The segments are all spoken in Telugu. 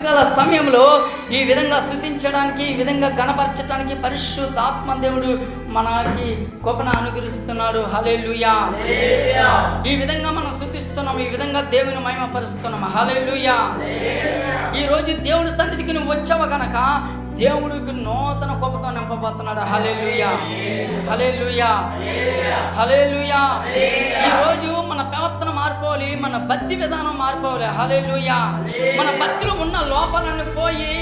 గల సమయంలో ఈ విధంగా శుద్ధించడానికి ఈ విధంగా గణపరచడానికి పరిశుద్ధ ఆత్మదేవుడు మనకి కృపణ అనుగ్రహిస్తున్నాడు. హలే ఈ విధంగా మనం శుద్ధిస్తున్నాం ఈ విధంగా దేవుని మహిమపరుస్తున్నాం. హలే ఈ రోజు దేవుని సన్నిధికి నువ్వు వచ్చావు కనుక దేవుడికి నూతన కోపతో నింపబోతున్నాడు. హలే లుయా హలే లుయా హలే ఈ రోజు మన ప్రవర్తన మార్పుకోవాలి మన భక్తి విధానం మార్పుకోవాలి హలే మన భక్తిలో ఉన్న లోపాలను పోయి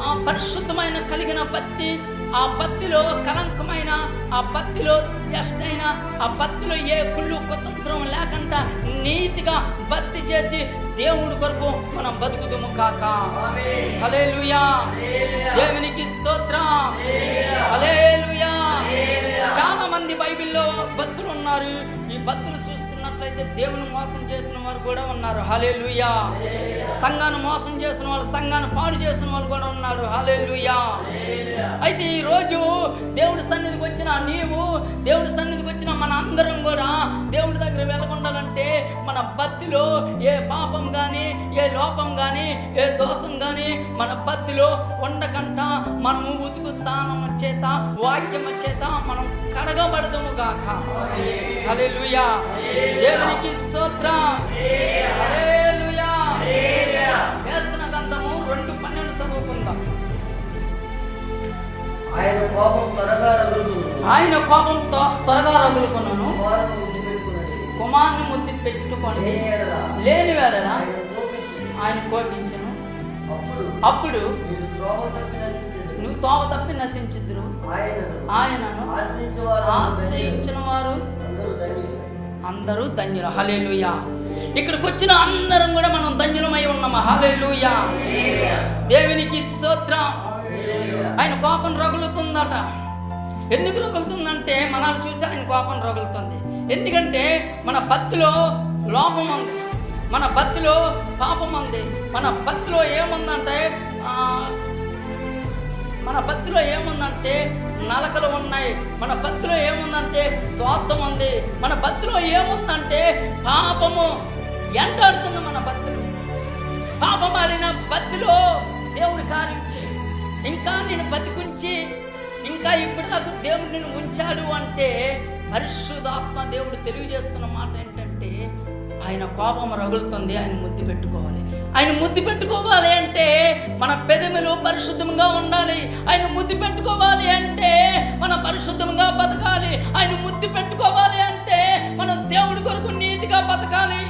ఆ పరిశుద్ధమైన కలిగిన భక్తి ఆ భక్తిలో కలంకమైన ఆ భక్తిలో జస్ట్ అయిన ఆ భక్తిలో ఏ కుళ్ళు కుతంత్రం లేకుండా నీతిగా భక్తి చేసి దేవుడి కొరకు మనం బతుకుదుము కాక. హలేలుయా దేవునికి స్తోత్రం. హలేలుయా చాలా మంది బైబిల్లో భక్తులు ఉన్నారు. ఈ భక్తులు చూసుకున్నట్లయితే దేవుని మోసం చేసిన వారు కూడా ఉన్నారు. హలే లుయా సంఘాన్ని మోసం చేసిన వాళ్ళు సంఘాన్ని పాడు చేసిన వాళ్ళు కూడా ఉన్నారు. హలే లుయా అయితే ఈ రోజు దేవుడి సన్నిధికి వచ్చిన నీవు దేవుడి సన్నిధికి వచ్చిన మన అందరం కూడా దేవుడి దగ్గర వెళ్ళకుండాలంటే మన భక్తిలో ఏ పాపం కానీ ఏ లోపం కానీ ఏ దోషం కానీ మన భక్తిలో ఉండకంట. మనము ఉతుకు దానం చేత వాక్యం చేత మనం కడగబడదము గాక. హల్లెలూయా. దేవునికి స్తోత్రం. రెండు పన్నెండు చదువుకుందాం. ఆయన కోపం త్వరగా. ఆయన కోపం త్వరగా రగులుకున్నాను కుమారుని ముద్దు పెట్టుకోండి లేని వేళ ఆయన కోపించి, ఆయన కోపించను. అప్పుడు. నువ్వు తోవ తప్పి నశించుదురు. ఆయనను ఆశ్రయించిన వారు. అందరూ ధన్యులు. హలేలుయా ఇక్కడికి వచ్చిన అందరం కూడా మనం ధన్యులమై ఉన్నాము? హలేలుయా దేవునికి స్తోత్రం. ఆయన కోపం రగులుతుందట. ఎందుకు రగులుతుందంటే మనల్ని చూసి ఆయన కోపం రగులుతుంది. ఎందుకంటే మన భక్తిలో లోపం ఉంది. మన భక్తిలో పాపం ఉంది. మన భక్తిలో ఏముందంటే మన భక్తిలో ఏముందంటే నలకలు ఉన్నాయి. మన భక్తిలో ఏముందంటే స్వార్థం ఉంది. మన భక్తిలో ఏముందంటే పాపము ఎంటాడుతుంది మన భక్తులు పాపమారిన భక్తిలో దేవుడి కారించి ఇంకా నేను బతికుంచి ఇంకా ఇప్పటిదాకా దేవుడు నేను ఉంచాడు అంటే పరిశుద్ధాత్మ దేవుడు తెలియజేస్తున్న మాట ఏంటంటే ఆయన కోపం రగులుతుంది ఆయన ముద్దు పెట్టుకోవాలి. ఆయన ముద్దు పెట్టుకోవాలి అంటే మన పెదములు పరిశుద్ధంగా ఉండాలి. ఆయన ముద్దు పెట్టుకోవాలి అంటే మన పరిశుద్ధంగా బతకాలి. ఆయన ముద్దు పెట్టుకోవాలి అంటే మనం దేవుడి కొరకు నీతిగా బతకాలి.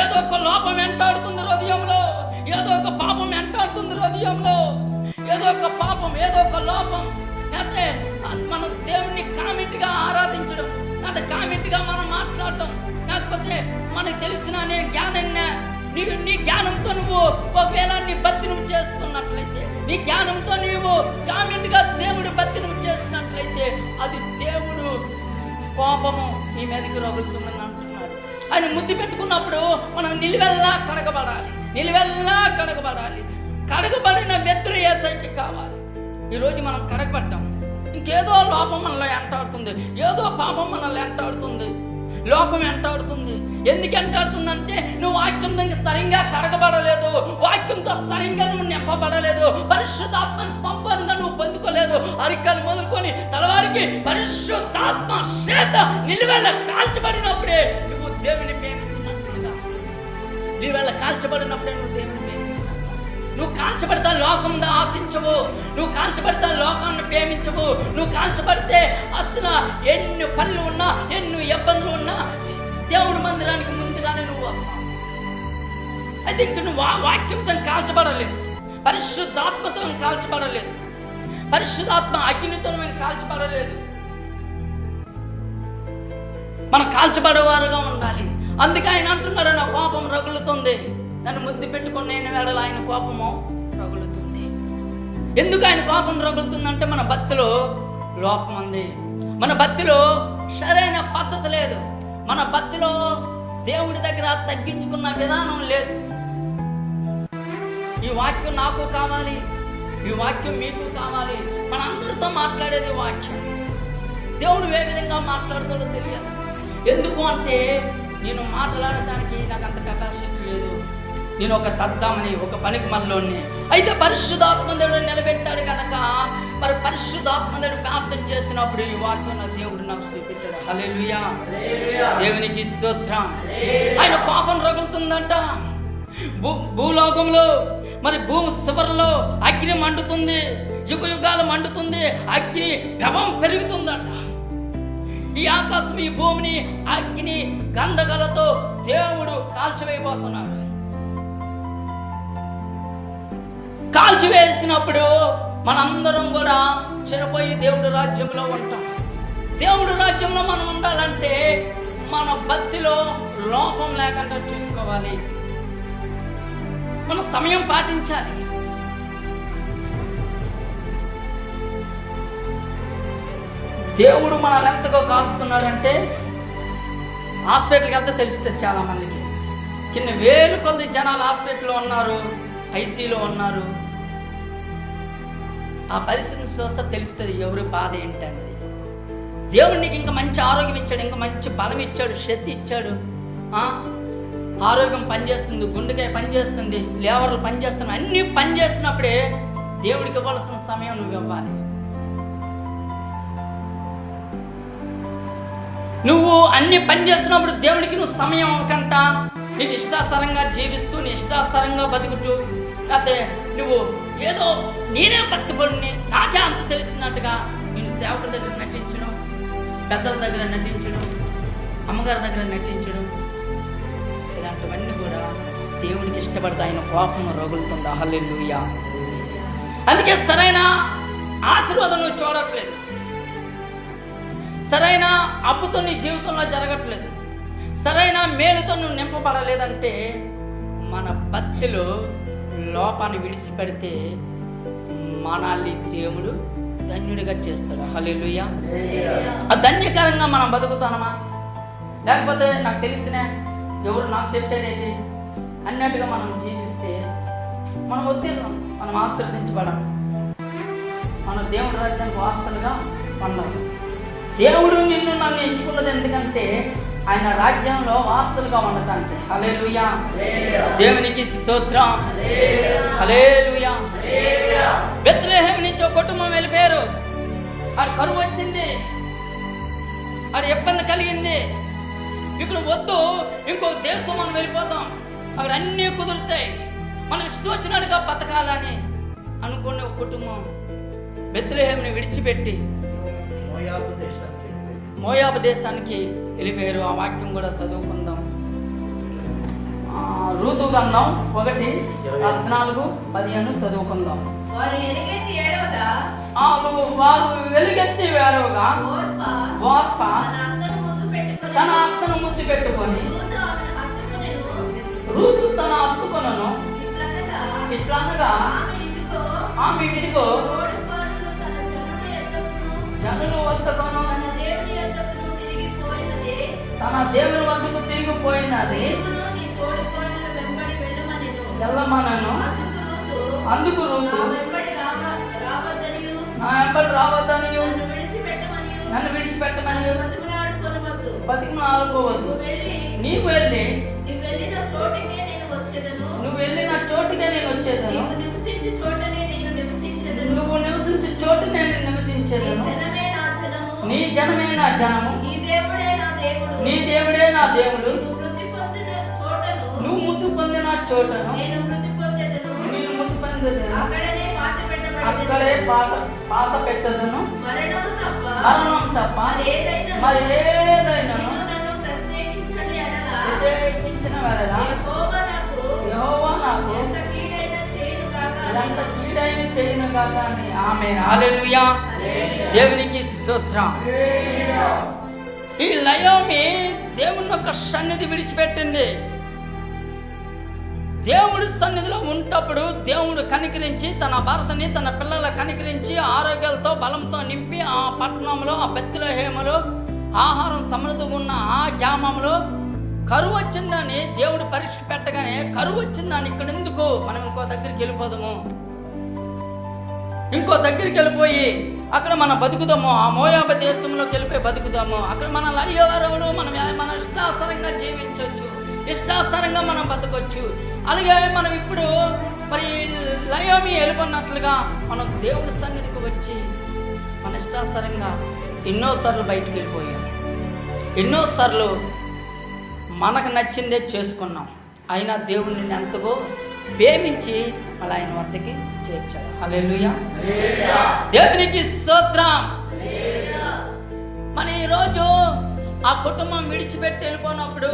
ఏదో ఒక లోపం వెంటాడుతుంది హృదయంలో. ఏదో ఒక పాపం వెంటాడుతుంది హృదయంలో. ఏదో ఒక పాపం ఏదో ఒక లోపం. అయితే మనం దేవుణ్ణి కామెంట్గా ఆరాధించడం అంటే కామెంట్గా మనం మాట్లాడటం లేకపోతే మనకు తెలిసిన అనే జ్ఞానాన్ని నీ నీ జ్ఞానంతో నువ్వు ఒకవేళ నీ భక్తి నువ్వు చేస్తున్నట్లయితే నీ జ్ఞానంతో నువ్వు కామెంట్గా దేవుడి భక్తి నువ్వు చేస్తున్నట్లయితే అది దేవుడు కోపము నీ మీదకి రగులుతుందని అంటున్నాడు. ఆయన ముద్దు పెట్టుకున్నప్పుడు మనం నిలువెల్లా కడగబడాలి. నిలువెల్లా కడగబడాలి. కడగబడిన మెత్తులు ఏసైకి కావాలి. ఈరోజు మనం కడగబడ్డాం ఇంకేదో లోపం మనలో ఎంటాడుతుంది. ఏదో పాపం మనల్ని ఎంటాడుతుంది. లోకం ఎంటాడుతుంది. ఎందుకు ఎంటాడుతుందంటే నువ్వు వాక్యంతో సరిగ్గా కడగబడలేదు వాక్యంతో సరిగ్గా నువ్వు నింపబడలేదు పరిశుద్ధాత్మని సంపూర్ణంగా నువ్వు పొందుకోలేదు. అరికలు మొదలుకొని తలవారికి పరిశుద్ధాత్మ చేత నిలువెల్ల కాల్చబడినప్పుడే నువ్వు దేవుని ప్రేమించినట్లుగా. నిలువెల్ల కాల్చబడినప్పుడే నువ్వు దేవుని నువ్వు కాల్చబడితే లోకం ఆశించవు నువ్వు కాల్చబడితే లోకాన్ని ప్రేమించవు నువ్వు కాల్చబడితే అసలు ఎన్ని పనులు ఉన్నా ఎన్ని ఇబ్బందులు ఉన్నా దేవుడి మందిరానికి ముందుగానే నువ్వు వస్తావు. అయితే ఇంక నువ్వు వా- వాక్యంతో కాల్చబడలేదు. పరిశుద్ధాత్మతో కాల్చబడలేదు. పరిశుద్ధాత్మ అగ్నితో మేము కాల్చబడలేదు. మనం కాల్చబడేవారుగా ఉండాలి. అందుకే ఆయన అంటున్నాడు నా కోపం రగులుతుంది. నన్ను ముద్దు పెట్టుకుని నేను వేడల ఆయన కోపము రగులుతుంది. ఎందుకు ఆయన కోపం రగులుతుందంటే మన భక్తిలో లోపం ఉంది. మన భక్తిలో సరైన పద్ధతి లేదు. మన భక్తిలో దేవుడి దగ్గర తగ్గించుకున్న విధానం లేదు. ఈ వాక్యం నాకు కావాలి ఈ వాక్యం మీకు కావాలి. మన అందరితో మాట్లాడేది వాక్యం. దేవుడు ఏ విధంగా మాట్లాడుతాడో తెలియదు. ఎందుకు అంటే నేను మాట్లాడటానికి నాకు అంత కెపాసిటీ లేదు. నేను ఒక తద్దామని ఒక పనికి మనలోని అయితే పరిశుద్ధాత్మదేవుడు నిలబెట్టాడు కనుక మరి పరిశుద్ధాత్మదేవుడు ప్రార్థన చేసినప్పుడు ఈ వాక్యం దేవుడు నాకు చూపించాడు. హలేలుయా దేవునికి స్తోత్రం. ఆయన కోపం రగులుతుందంట. భూ భూలోకంలో మరి భూ శివరలో అగ్ని మండుతుంది. యుగ యుగాలు మండుతుంది. అగ్ని గవం పెరుగుతుందట. ఈ ఆకాశం ఈ భూమిని అగ్ని గంధగలతో దేవుడు కాల్చివేయబోతున్నాడు. అణచివేసినప్పుడు మనందరం కూడా చనిపోయి దేవుడు రాజ్యంలో ఉంటాం. దేవుడు రాజ్యంలో మనం ఉండాలంటే మన భక్తిలో లోపం లేకుండా చూసుకోవాలి. మన సమయం పాటించాలి. దేవుడు మనల్ని ఎంతగా కాస్తున్నాడంటే హాస్పిటల్కి వెళ్తే తెలుస్తుంది చాలా మందికి కింద వేలు కొద్ది జనాలు హాస్పిటల్లో ఉన్నారు ఐసీలో ఉన్నారు. ఆ పరిస్థితిని చూస్తే తెలుస్తుంది ఎవరి బాధ ఏంటనేది దేవుడు నీకు ఇంకా మంచి ఆరోగ్యం ఇచ్చాడు ఇంకా మంచి బలం ఇచ్చాడు శక్తి ఇచ్చాడు. ఆరోగ్యం పనిచేస్తుంది గుండెకాయ పనిచేస్తుంది లేవర్లు పనిచేస్తున్నాయి అన్నీ పనిచేస్తున్నప్పుడే దేవుడికి ఇవ్వాల్సిన సమయం నువ్వు ఇవ్వాలి. నువ్వు అన్ని పని చేస్తున్నప్పుడు దేవుడికి నువ్వు సమయం అవ్వకంట నీకు ఇష్టాసరంగా జీవిస్తూ నీ ఇష్టాసరంగా బతుకుతూ లేకపోతే నువ్వు ఏదో నేనే భక్తిపడిని నాకే అంత తెలిసినట్టుగా నేను సేవకుల దగ్గర నటించడం పెద్దల దగ్గర నటించడం అమ్మగారి దగ్గర నటించడం ఇలాంటివన్నీ కూడా దేవునికి ఇష్టపడితే ఆయన కోపం రగులుతుంది. అహల్లుయ్యా అందుకే సరైన ఆశీర్వాదం నువ్వు చూడట్లేదు. సరైన అప్పుతో నీ జీవితంలో జరగట్లేదు. సరైన మేలుతో నువ్వు నింపబడలేదంటే మన భక్తిలో లోపాన్ని విడిచిపెడితే మనల్ని దేవుడు ధన్యుడిగా చేస్తాడు. హల్లెలూయ. ఆ ధన్యకరంగా మనం బతుకుతానమా లేకపోతే నాకు తెలిసినే ఎవరు నాకు చెప్పేదేంటి? అన్నట్టుగా మనం జీవిస్తే మనం ఉత్తీర్ణం మనం ఆశీర్వదించబడం మన దేవుడి రాజ్యానికి వాస్తలుగా మనం దేవుడు నిన్ను నన్ను ఎంచుకున్నది ఎందుకంటే ఆయన రాజ్యంలో వాస్తులుగా ఉండటానికి హలేలుయా దేవునికి స్తోత్రం. హలేలుయా బెత్లెహేం నుంచి ఒక కుటుంబం వెళ్ళిపోయారు. ఆడ కరువు వచ్చింది. ఆడ ఇబ్బంది కలిగింది. ఇక్కడ వద్దు ఇంకో దేశం మనం వెళ్ళిపోతాం. అక్కడ అన్నీ కుదురుతాయి. మనం ఇష్టం వచ్చినట్టుగా బతకాలని అనుకునే ఒక కుటుంబం బెత్లెహేంని విడిచిపెట్టి మోయాబు దేశానికి మోయాబు దేశానికి వెళ్ళిపోయారు. ఆ వాక్యం కూడా చదువుకుందాం. ఆ, ఋతు గంధం ఒకటి పద్నాలుగు పదిహేను చదువుకుందాం. వారు వెలుగెత్తి వేరవగా వార్ప తన అత్తను ముద్దు పెట్టుకొని. ఋతు తన అత్తుకొనను. ఇట్లనగా ఆమె ఇదిగో జనులు వద్దకొను తన దేవుని వద్దకు తిరిగిపోయినది వెళ్ళమనెను. అందుకు రూతు, నా వెంబడి రావ- రావద్దనియు, నా వెంబడి రావద్దనియు నన్ను విడిచిపెట్టమని నన్ను బతిమలాడుకొనవద్దు. బతికి ఆడుకోవద్దు నువ్వు వెళ్ళి నువ్వు వెళ్ళిన చోటుకే నేను వచ్చేదను. నువ్వు నివసించే చోటు నేను నీ నివసించేదను జనమే. నా జనము నీ జనమే. నీ దేవుడే నా దేవుడు. నువ్వు మృతి పొందిన చోటను నువ్వు ముద్దు పొందిన చోటను నేను మృతి అక్కడే పాత పాత పెట్టదను. మరణము తప్ప మరణం తప్ప మరి ఏదైనా ప్రత్యేకించని యెహోవా నాకు ఎంత కీడైనా చేయను కాక ఆమె హల్లెలూయా. దేవునికి స్తోత్రం. ఈ లయోమి దేవుని యొక్క సన్నిధి విడిచిపెట్టింది. దేవుడి సన్నిధిలో ఉంటప్పుడు దేవుడు కనికరించి తన భర్తని తన పిల్లల కనికరించి ఆరోగ్యాలతో బలంతో నింపి ఆ పట్టణంలో ఆ బెత్తిలో హేమలో ఆహారం సమృద్ధిగా ఉన్న ఆ గ్రామంలో కరువు వచ్చిందని దేవుడు పరీక్ష పెట్టగానే కరువు వచ్చిందని ఇక్కడ ఎందుకు మనం ఇంకో దగ్గరికి వెళ్ళిపోదాము? ఇంకో దగ్గరికి వెళ్ళిపోయి అక్కడ మనం బతుకుదాము ఆ మోయాబ దేశంలోకి వెళ్ళిపోయి బతుకుదాము అక్కడ మన అయ్యేవారు మనం మన ఇష్టాసరంగా జీవించవచ్చు ఇష్టాసరంగా మనం బతకొచ్చు? అలాగే మనం ఇప్పుడు మరి లయోమి వెళ్ళిపోయినట్లుగా మనం దేవుడి సన్నిధికి వచ్చి మన ఇష్టాసరంగా ఎన్నోసార్లు బయటికి వెళ్ళిపోయాం. ఎన్నోసార్లు మనకు నచ్చిందే చేసుకున్నాం. అయినా దేవుడు నిన్ను ఎంతగో ప్రేమించి మళ్ళీ ఆయన వద్దకి చేర్చాడు. హల్లెలూయా. దేవునికి సూత్రం మన ఈరోజు ఆ కుటుంబం విడిచిపెట్టి వెళ్ళిపోయినప్పుడు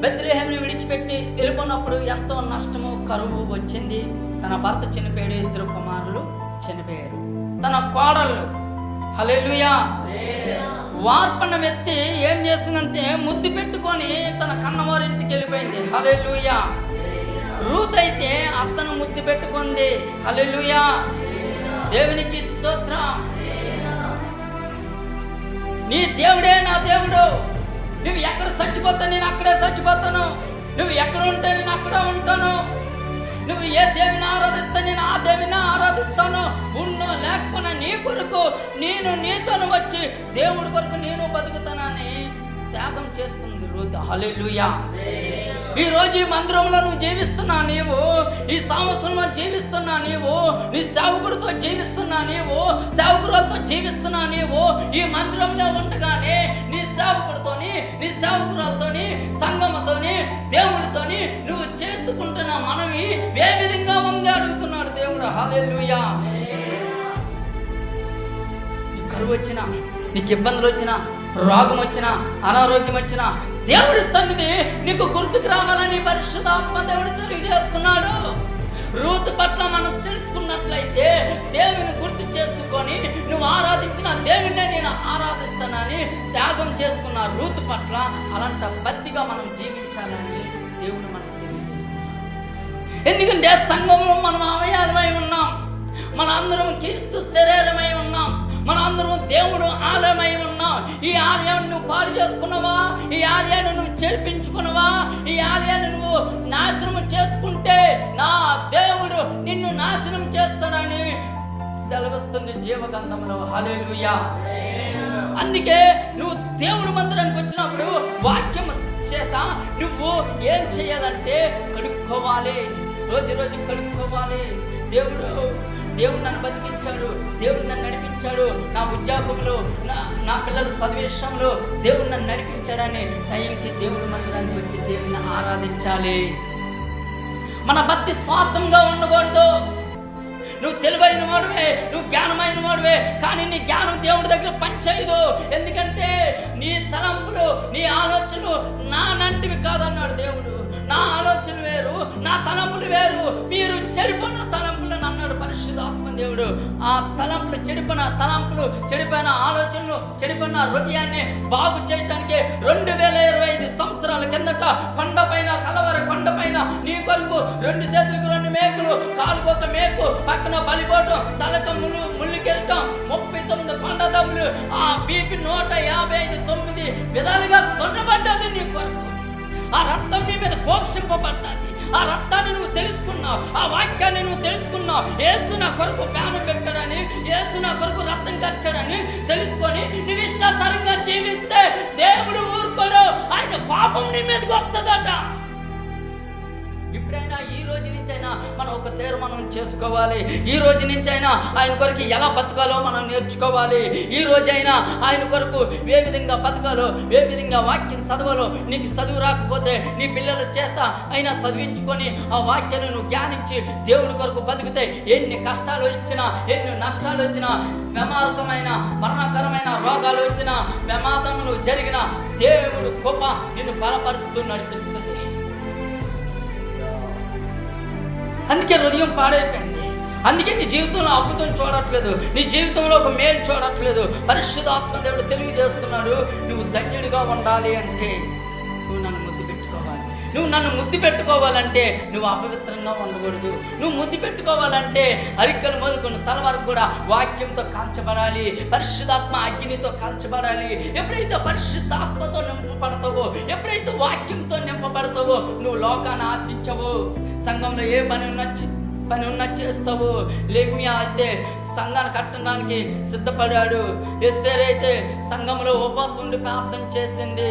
బెత్లెహేమ్ని విడిచిపెట్టి వెళ్ళిపోయినప్పుడు ఎంతో నష్టము కరువు వచ్చింది. తన భర్త చనిపోయాడు ఇద్దరు కుమారులు చనిపోయారు. తన కోడళ్ళు. హలెలుయా వార్పణ వ్యక్తి ఏం చేసిందంటే ముద్దు పెట్టుకొని తన కన్నవారింటికి వెళ్ళిపోయింది. హల్లెలూయా. రూత్ అయితే అత్తను ముద్దు పెట్టుకుంది. అల్లెలుయా దేవునికి స్తోత్రం. నీ దేవుడే నా దేవుడు. నువ్వు ఎక్కడ చచ్చిపోతా నేను అక్కడే చచ్చిపోతాను. నువ్వు ఎక్కడ ఉంటే నేను అక్కడ ఉంటాను. నువ్వు ఏ దేవిని ఆరాధిస్తే నేను ఆ దేవిని ఆరాధిస్తాను. ఉన్నో లేకపోయినా నీ కొరకు నేను నీతోను వచ్చి దేవుడి కొరకు నేను బతుకుతానని త్యాగం చేస్తుంది రూత్ హలెలుయా ఈ రోజు ఈ మందిరంలో నువ్వు జీవిస్తున్నా నీవు ఈ సంవత్సరంలో జీవిస్తున్నా నీవు నీ సేవకుడితో జీవిస్తున్నా నీవు సేవకురాలతో జీవిస్తున్నా నీవు ఈ మందిరంలో ఉండగానే నీ సేవకుడితోని నీ సేవకురాలతోని సంగమతోని దేవుడితోని నువ్వు చేసుకుంటున్న మనవి ఏ విధంగా ఉంది అడుగుతున్నాడు దేవుడు. హల్లెలూయా. కరువు వచ్చినా నీకు ఇబ్బందులు వచ్చినా రోగం వచ్చినా అనారోగ్యం వచ్చినా దేవుడి సన్నిధి నీకు గుర్తుకు రావాలని పరిశుధాత్మ దేవుడు తెలియజేస్తున్నాడు. రూత్ పట్ల మనం తెలుసుకున్నట్లయితే దేవుని గుర్తు చేసుకొని నువ్వు ఆరాధించిన దేవుడినే నేను ఆరాధిస్తానని త్యాగం చేసుకున్న రూత్ పట్ల అలాంటి పత్తిగా మనం జీవించాలని దేవుడు మనకు తెలియజేస్తున్నాడు. ఎందుకంటే సంఘంలో మనం అవయాలమై ఉన్నాం. మన అందరం క్రీస్తు శరీరమై ఉన్నాం. మన అందరం దేవుడు ఆలయమై ఉన్నాం ఈ ఆలయాన్ని నువ్వు పాడు చేసుకున్నావా? ఈ ఆలయాన్ని నువ్వు చేర్పించుకున్నావా? ఈ ఆలయాన్ని నువ్వు నాశనం చేసుకుంటే నా దేవుడు నిన్ను నాశనం చేస్తానని సెలవిస్తుంది జీవగంధంలో హలేలుయా అందుకే నువ్వు దేవుడు మందిరానికి వచ్చినప్పుడు వాక్యం చేత నువ్వు ఏం చేయాలంటే కడుక్కోవాలి రోజు రోజు కడుక్కోవాలి దేవుడు దేవుడు నన్ను బతికించాడు దేవుడు నన్ను నడిపించాడు. నా ఉద్యోగంలో నా నా పిల్లల చదివేశంలో దేవుడు నన్ను నడిపించాడని టైంకి దేవుడి మందిరానికి వచ్చి దేవుని ఆరాధించాలి. మన భక్తి స్వార్థంగా ఉండకూడదు. నువ్వు తెలివైన వాడువే నువ్వు జ్ఞానమైన వాడువే కానీ నీ జ్ఞానం దేవుడి దగ్గర పనిచేయదు. ఎందుకంటే నీ తలంపులు నీ ఆలోచనలు నా నంటివి కాదన్నాడు దేవుడు. నా ఆలోచన వేరు నా తలంపులు వేరు. మీరు చెడిపోయిన తలం అన్నాడు పరిశుద్ధాత్మ దేవుడు. ఆ తలంపులు చెడిపోయిన తలంపులు చెడిపోయిన ఆలోచనలు చెడిపోయిన హృదయాన్ని బాగు చేయటానికి రెండు వేల ఇరవై ఐదు సంవత్సరాల కిందట కొండపైన కలవర కొండపైన నీ కొరకు రెండు చేతులకు రెండు మేకులు కాలుపోక మేకు పక్కన బలిపోవటం తలతో ముళ్ళు ముళ్ళుకెళ్ళటం ముప్పై తొమ్మిది కొండ తమ్ములు ఆ బీపీ నూట యాభై ఐదు తొమ్మిది విధాలుగా దొండబడ్డది నీ కొరకు ఆ రక్తం నీ మీద పోషింపబడ్డది ఆ రక్తాన్ని నువ్వు తెలుసుకున్నావు ఆ వాక్యాన్ని నువ్వు తెలుసుకున్నావు. ఏసు నా కొరకు ప్యాను పెట్టాడని ఏసు నా కొరకు రక్తం కట్టాడని తెలుసుకొని నువ్వు ఇష్టాసారంగా జీవిస్తే దేవుడు ఊరుకోడు. ఆయన పాపం నీ మీదకి వస్తుందట. ఇప్పుడైనా ఈ రోజు నుంచైనా మనం ఒక తీర్మానం చేసుకోవాలి. ఈ రోజు నుంచైనా ఆయన కొరకు ఎలా బతకాలో మనం నేర్చుకోవాలి. ఈ రోజైనా ఆయన కొరకు ఏ విధంగా బతకాలో ఏ విధంగా వాక్యం చదవాలో నీకు చదువు రాకపోతే నీ పిల్లల చేత అయినా చదివించుకొని ఆ వాక్యాన్ని నువ్వు జ్ఞానించి దేవుడి కొరకు బతికితే ఎన్ని కష్టాలు వచ్చినా ఎన్ని నష్టాలు వచ్చినా ప్రమాదకమైన మరణకరమైన రోగాలు వచ్చినా ప్రమాదములు జరిగిన దేవుడు గొప్ప నిన్ను బలపరుస్తూ నడిపిస్తుంది అందుకే హృదయం పాడైపోయింది. అందుకే నీ జీవితంలో అద్భుతం చూడట్లేదు. నీ జీవితంలో ఒక మేలు చూడట్లేదు. పరిశుద్ధాత్మ దేవుడు తెలియజేస్తున్నాడు నువ్వు ధన్యుడిగా ఉండాలి అంటే నువ్వు నన్ను నువ్వు నన్ను ముద్దు పెట్టుకోవాలంటే నువ్వు అపవిత్రంగా ఉండకూడదు. నువ్వు ముద్దు పెట్టుకోవాలంటే అరికలు మొదలుకున్న తల వరకు కూడా వాక్యంతో కాల్చబడాలి పరిశుద్ధాత్మ అగ్నితో కాల్చబడాలి. ఎప్పుడైతే పరిశుద్ధాత్మతో నింపబడతావో ఎప్పుడైతే వాక్యంతో నింపబడతావో నువ్వు లోకాన్ని ఆశించవు. సంఘంలో ఏ పని ఉన్నా పని ఉన్నా చేస్తావు. లేమియా అయితే సంఘాన్ని కట్టడానికి సిద్ధపడాడు. ఎస్తేరైతే అయితే సంఘంలో ఉపవాసం ఉండి ప్రార్థన చేసింది.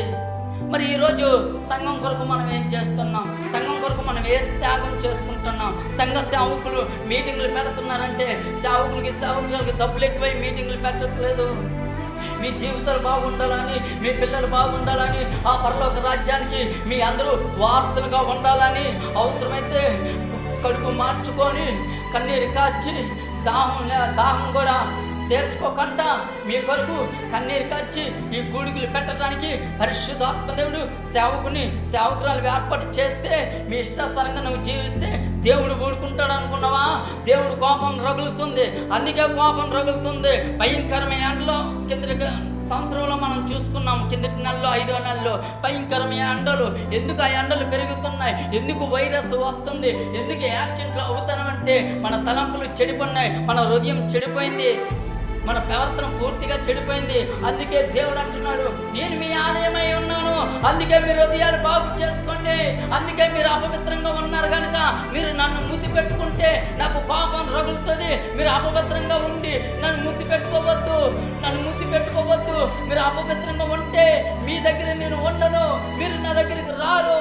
మరి ఈరోజు సంఘం కొరకు మనం ఏం చేస్తున్నాం? సంఘం కొరకు మనం ఏ త్యాగం చేసుకుంటున్నాం? సంఘ సేవకులు మీటింగ్లు పెడుతున్నారంటే సేవకులకి సేవకులకి డబ్బులు ఎక్కువై మీటింగ్లు పెట్టట్లేదు. మీ జీవితాలు బాగుండాలని మీ పిల్లలు బాగుండాలని ఆ పరలోక రాజ్యానికి మీ అందరూ వారసులుగా ఉండాలని అవసరమైతే కడుపు మార్చుకొని కన్నీరు కాచి దాహం దాహం కూడా తీర్చుకోకుండా మీ కొరకు కన్నీరు కార్చి ఈ గూడికలు పెట్టడానికి పరిశుద్ధాత్మదేవుడు సేవకుని సేవకురాలు ఏర్పాటు చేస్తే మీ ఇష్టాసరంగా నువ్వు జీవిస్తే దేవుడు ఊడుకుంటాడు అనుకున్నావా? దేవుడు కోపం రగులుతుంది. అందుకే కోపం రగులుతుంది. భయంకరమైన ఎండలో కింద సంవత్సరంలో మనం చూసుకున్నాం కిందటి నెలలో ఐదో నెలలో భయంకరమైన ఎండలు. ఎందుకు ఆ ఎండలు పెరుగుతున్నాయి? ఎందుకు వైరస్ వస్తుంది? ఎందుకు యాక్సిడెంట్లు అవుతానంటే మన తలంపులు చెడిపోన్నాయి మన హృదయం చెడిపోయింది. మన ప్రవర్తన పూర్తిగా చెడిపోయింది. అందుకే దేవుడు అంటున్నాడు నేను మీ ఆలయమై ఉన్నాను. అందుకే మీరు హృదయాలు బాగు చేసుకోండి. అందుకే మీరు అపవిత్రంగా ఉన్నారు కనుక మీరు నన్ను ముద్దు పెట్టుకుంటే నాకు పాపం రగులుతుంది. మీరు అపవిత్రంగా ఉండి నన్ను ముద్దు పెట్టుకోవద్దు. నన్ను ముద్దు పెట్టుకోవద్దు. మీరు అపవిత్రంగా ఉంటే మీ దగ్గర నేను ఉండను. మీరు నా దగ్గరికి రారు.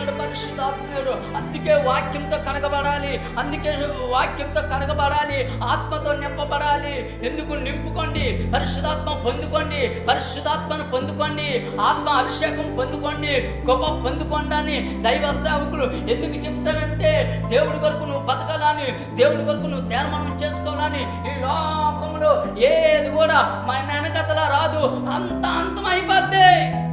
అంటున్నాడు పరిశుద్ధాత్ముడు అందుకే వాక్యంతో కడగబడాలి. అందుకే వాక్యంతో కడగబడాలి. ఆత్మతో నింపబడాలి. ఎందుకు నింపుకోండి? పరిశుధాత్మ పొందుకోండి. పరిశుధాత్మను పొందుకోండి. ఆత్మ అభిషేకం పొందుకోండి. గొప్ప పొందుకోండి అని దైవ సేవకులు ఎందుకు చెప్తారంటే దేవుడి కొరకు నువ్వు బతకాలని దేవుడి కొరకు నువ్వు తీర్మానం చేసుకోవాలని ఈ లోకంలో ఏది కూడా మన వెనకతలా రాదు. అంత అంతమైపోద్ది. అయిపోద్ది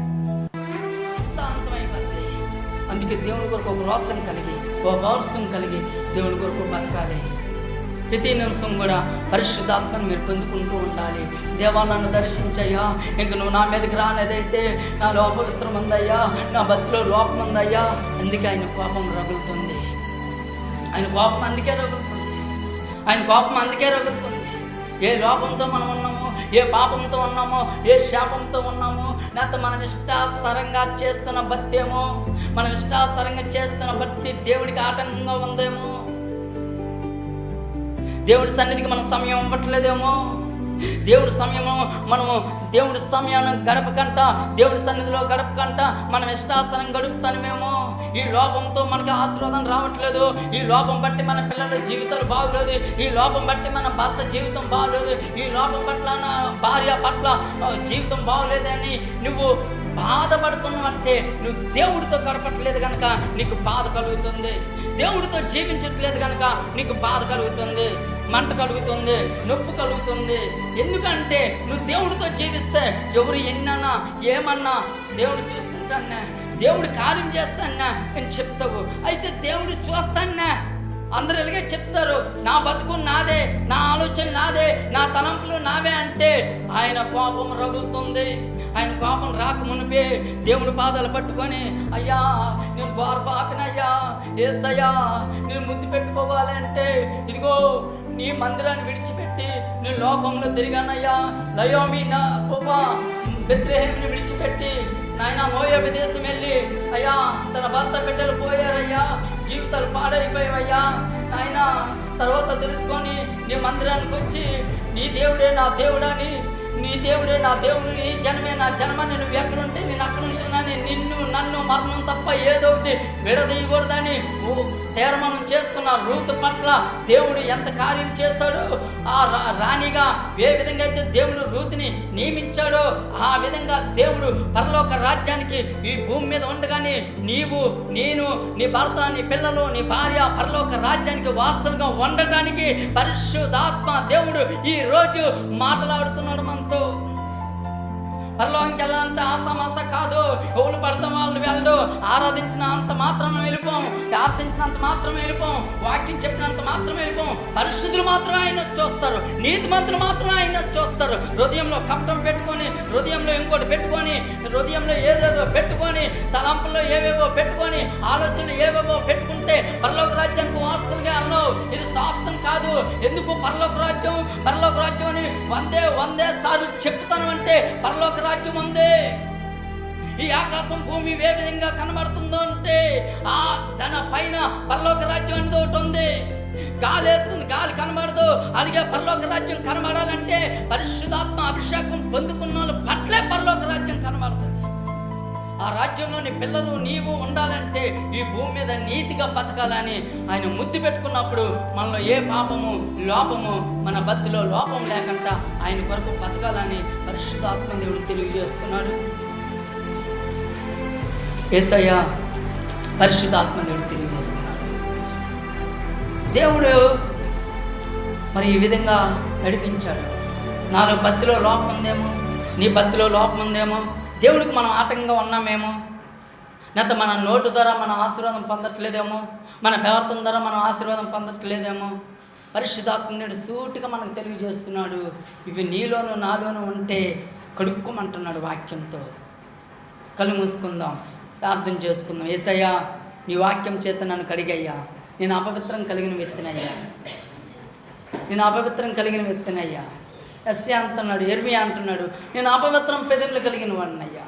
అందుకే దేవుడి కొరకు ఒక రోసం కలిగి ఒక వారసం కలిగి దేవుని కొరకు బతకాలి. ప్రతి నిమిషం కూడా పరిశుద్ధాత్మను మీరు పొందుకుంటూ ఉండాలి. దేవా నన్ను దర్శించయ్యా. ఇంక నువ్వు నా మీదకి రానేదైతే నా లోపవిత్రం ఉందయ్యా. నా బతిలో లోపం ఉందయ్యా. అందుకే ఆయన కోపం రగులుతుంది. ఆయన కోపం అందుకే రగులుతుంది. ఆయన కోపం అందుకే రగులుతుంది. ఏ లోపంతో మనం ఉన్నామో ఏ పాపంతో ఉన్నామో ఏ శాపంతో ఉన్నామో లేకపోతే మనం ఇష్టాసరంగా చేస్తున్న భక్తేమో మనం ఇష్టాసరంగా చేస్తున్న బట్టి దేవుడికి ఆటంకంగా ఉందేమో? దేవుడి సన్నిధికి మనం సమయం ఇవ్వట్లేదేమో? దేవుడి సమయము మనము దేవుడి సమయాన్ని గడపకంట దేవుడి సన్నిధిలో గడపకంట మనం ఇష్టాసనం గడుపుతానేమో ఈ లోపంతో మనకి ఆశీర్వాదం రావట్లేదు. ఈ లోపం బట్టి మన పిల్లల జీవితాలు బాగలేదు. ఈ లోపం బట్టి మన భర్త జీవితం బాగలేదు. ఈ లోపం పట్ల నా భార్య పట్ల జీవితం బాగలేదని నువ్వు బాధపడుతున్నావంటే నువ్వు దేవుడితో గడపట్లేదు కనుక నీకు బాధ కలుగుతుంది. దేవుడితో జీవించట్లేదు కనుక నీకు బాధ కలుగుతుంది. మంట కలుగుతుంది నొప్పి కలుగుతుంది. ఎందుకంటే నువ్వు దేవుడితో జీవిస్తే ఎవరు ఎన్నన్నా ఏమన్నా దేవుడు చూసుకుంటాన్నా దేవుడు కార్యం చేస్తాన్నా అని చెప్తావు. అయితే దేవుడు చూస్తాన్నా అందరు ఇలాగే చెప్తారు నా బతుకు నాదే నా ఆలోచన నాదే నా తలంపులు నావే అంటే ఆయన కోపం రగులుతుంది. ఆయన కోపం రాక మునిపే దేవుడి పాదాలు పట్టుకొని అయ్యా నేను గోర పాపినయ్యా ఏసయ్యా నేను ముద్దు పెట్టుకోవాలి అంటే ఇదిగో నీ మందిరాన్ని విడిచిపెట్టి నేను లోకంలో తిరిగానయ్యా. లయోమి నా పోపా బెత్రేహేమిని విడిచిపెట్టి నాయన మోయబి విదేశం వెళ్ళి అయ్యా తన భర్త బిడ్డలు పోయారయ్యా. జీవితాలు పాడైపోయావయ్యా. నాయన తర్వాత తెలుసుకొని నీ మందిరానికి వచ్చి నీ దేవుడే నా దేవుడని నీ దేవుడే నా దేవుడు నీ జన్మే నా జన్మ నేను ఎక్కడుంటే నేను అక్కడ నుంచి మరణం తప్ప ఏదో ఒకటి విడదీయకూడదని తీర్మానం చేసుకున్న రూతు పట్ల దేవుడు ఎంత కార్యం చేశాడో ఆ రా- రాణిగా ఏ విధంగా అయితే దేవుడు రూతుని నియమించాడో ఆ విధంగా దేవుడు పరలోక రాజ్యానికి ఈ భూమి మీద ఉండగానే నీవు నేను నీ భర్త నీ పిల్లలు నీ భార్య పరలోక రాజ్యానికి వారసులుగా ఉండటానికి పరిశుద్ధాత్మ దేవుడు ఈ రోజు మాట్లాడుతున్నాడు మనతో. పరలోకంకి వెళ్ళాలంటే ఆసమాస కాదు. ఎవరు పడతాం వాళ్ళు వెళ్ళడు. ఆరాధించిన అంత మాత్రం వెళ్ళిపోం. ప్రార్థించినంత మాత్రం వెళ్ళిపోం. వాక్యం చెప్పినంత మాత్రం వెళ్ళిపోం. పరిశుద్ధులు మాత్రమే ఆయన చూస్తారు. నీతి మంత్రులు మాత్రమే ఆయన చూస్తారు. హృదయంలో కప్పటం పెట్టుకొని హృదయంలో ఇంకోటి పెట్టుకొని హృదయంలో ఏదేదో పెట్టుకొని తలంపుల్లో ఏవేవో పెట్టుకొని ఆలోచనలు ఏవేవో పెట్టుకుంటే పరలోక రాజ్యానికి వారసులుగా అన్నావు ఇది శాస్త్రం కాదు. ఎందుకు పరలోక రాజ్యం? పరలోక రాజ్యం అని వందే వందే సార్లు చెప్తాను అంటే పరలోక రాజ్యం ఉంది ఈ ఆకాశం భూమి ఏ విధంగా కనబడుతుందో అంటే ఆ తన పైన పరలోక రాజ్యం అనేది ఒకటి ఉంది. గాలి వేస్తుంది గాలి కనబడదు. అలాగే పరలోక రాజ్యం కనబడాలంటే పరిశుధాత్మ అభిషేకం పొందుకున్న వాళ్ళ పట్లే పరలోక రాజ్యం కనబడుతుంది ఆ రాజ్యంలోని పిల్లలు నీవు ఉండాలంటే ఈ భూమి మీద నీతిగా బతకాలని ఆయన ముద్దు పెట్టుకున్నప్పుడు మనలో ఏ పాపము లోపము మన బతిలో లోపం లేకుండా ఆయన కొరకు బతకాలని పరిశుద్ధాత్మ దేవుడు తెలియజేస్తున్నాడు. ఏసయ్య పరిశుద్ధాత్మ దేవుడు తెలియజేస్తున్నాడు. దేవుడు మరి ఈ విధంగా నడిపించాడు. నాలో బతిలో లోపం ఉందేమో నీ బతిలో లోపం ఉందేమో దేవుడికి మనం ఆటంకంగా ఉన్నామేమో లేకపోతే మన నోటు ద్వారా మనం ఆశీర్వాదం పొందట్లేదేమో? మన ప్రవర్తన ద్వారా మనం ఆశీర్వాదం పొందట్లేదేమో? పరిశుద్ధాత్మడు సూటిగా మనకు తెలియజేస్తున్నాడు. ఇవి నీలోను నాలోను ఉంటే కడుక్కోమంటున్నాడు వాక్యంతో. కళ్ళు మూసుకుందాం. ప్రార్థన చేసుకుందాం. ఏసయ్యా నీ వాక్యం చేత నన్ను కడిగయ్యా. నేను అపవిత్రం కలిగిన వ్యక్తినయ్యా. నేను అపవిత్రం కలిగిన వ్యక్తినయ్యా. ఎస్సీ అంటున్నాడు ఎర్మి అంటున్నాడు. నేను అపవిత్రం పెదవులు కలిగిన వాడినయ్యా.